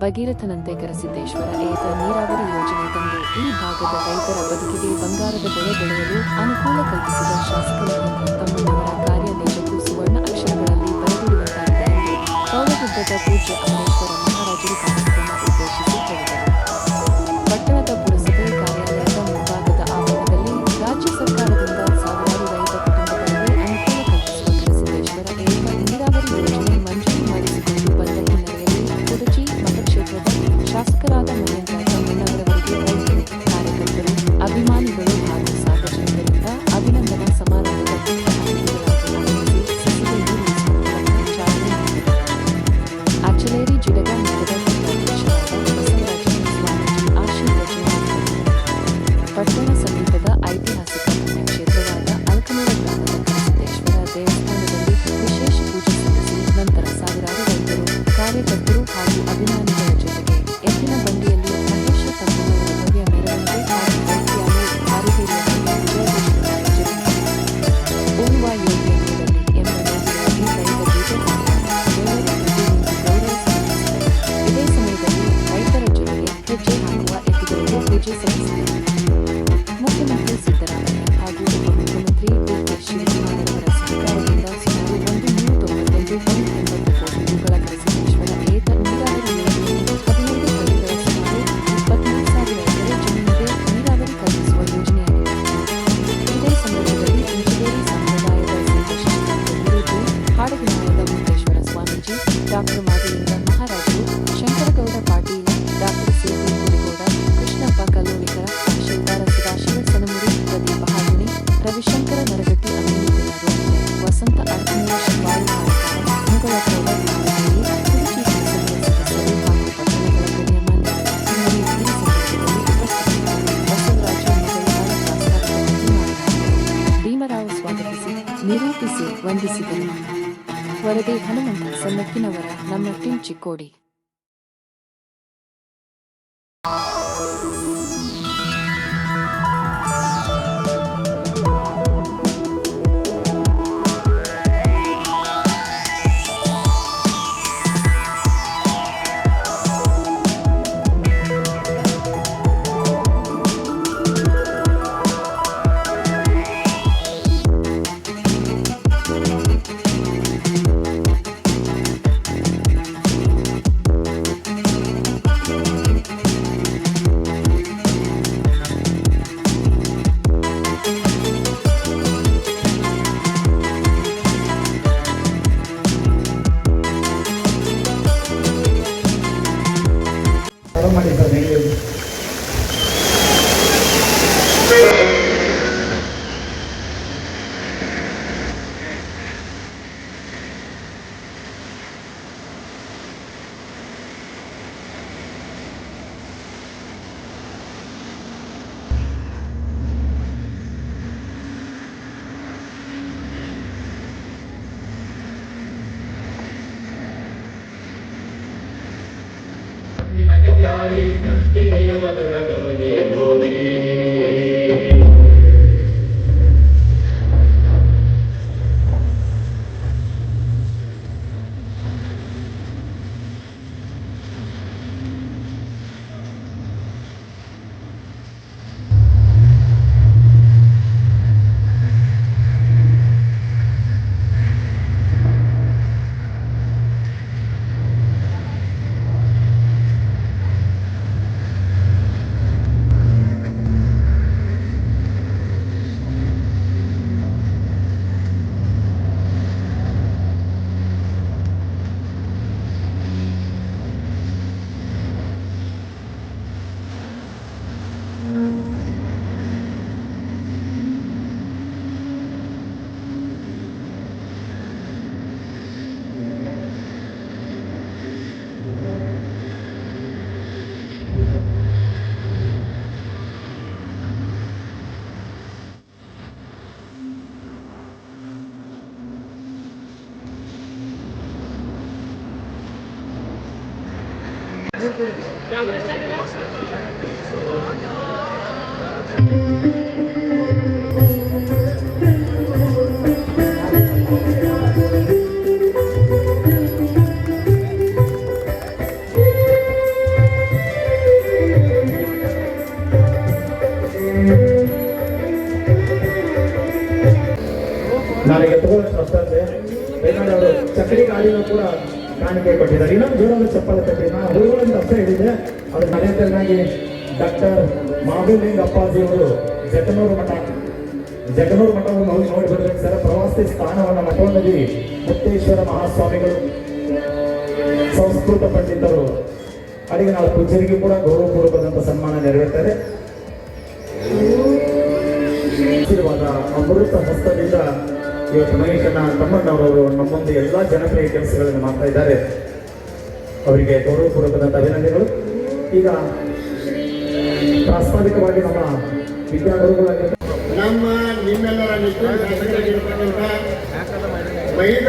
ಭಗೀರಥನಂತೆ ಕರೆಸಿದ್ದೇಶ್ವರ ಏತ ನೀರಾವರಿ ಯೋಜನೆ ತಂದು ಈ ಭಾಗದ ರೈತರ ಬದುಕಿಗೆ ಬಂಗಾರದ ಬೆಳೆ ಬೆಳೆಯಲು ಅನುಕೂಲ ಕಲ್ಪಿಸಿದ ಶಾಸಕರು ತಮ್ಮವರ ಕಾರ್ಯ ನಿಜಕ್ಕೂ ಸುವರ್ಣ ಅಕ್ಷರಗಳಲ್ಲಿ ಬರೆದಿರುವಂತಾಗಿದೆ ಎಂದು ಪೌರಗುಡ್ಡದ ಪೂಜ್ಯ ಅಮರೇಶ್ವರ ಮಹಾರಾಜರು Часто когда-то мы ವಂದಿಸಿದರು ವರದಿ ಹನುಮಂತ ಸನ್ನಕ್ಕಿನವರ ನಮ್ಮ ಟೀಮ್ ಚಿಕ್ಕೋಡಿ ನನಗೆ ತೋರಿಸ್ತಾ ಇದೆ ಬೆಂಗಳೂರು ಚಕ್ರಿ ಗಾಡಿನೂ ಕೂಡ ಕಾಣಿಕೆ ಕೊಟ್ಟಿದ್ದಾರೆ. ಇನ್ನೊಂದು ಚಪ್ಪಲ ತಟ್ಟಿ ನಾ ಹುಡುಗರಂತ ಅಷ್ಟೇ ಹೇಳಿದೆ ಮನೆಯನ್ನಾಗಿ ಡಾಕ್ಟರ್ ಮಾಧುಲಿಂಗ ಅಪ್ಪಾಜಿ ಅವರು ಜಗನೂರು ಮಠ, ಜಗನೂರು ಮಠವನ್ನು ಹೋಗಿ ನೋಡಿ ಬರ್ಬೇಕು ಸರ್, ಪ್ರವಾಸಿ ಸ್ಥಾನವನ್ನು ಮಠವನ್ನಲ್ಲಿ ಮುತ್ತೇಶ್ವರ ಮಹಾಸ್ವಾಮಿಗಳು, ಸಂಸ್ಕೃತ ಪಂಡಿತರು ಅಡಿಗೆ ನಾವು ಪೂಜರಿಗೆ ಕೂಡ ಗೌರವಪೂರ್ವಕದಂತ ಸನ್ಮಾನ ನೆರವೇರ್ತಾರೆ. ಅಮೃತ ಹಸ್ತದಿಂದ ಇವತ್ತು ಮಹೇಶನ ತಮ್ಮಣ್ಣವರವರು ನಮ್ಮೊಂದು ಎಲ್ಲ ಜನಪ್ರಿಯ ಕೆಲಸಗಳನ್ನು ಮಾಡ್ತಾ ಇದ್ದಾರೆ. ಅವರಿಗೆ ಗೌರವಪೂರ್ವಕದಂತ ಅಭಿನಂದನೆಗಳು. ಈಗ ಪ್ರಾಸ್ತಾವಿಕವಾಗಿ ನಮ್ಮ ವಿದ್ಯಾಗುರುಗಳಾಗಿ ನಮ್ಮ ನಿಮ್ಮೆಲ್ಲರ ವೈದ್ಯ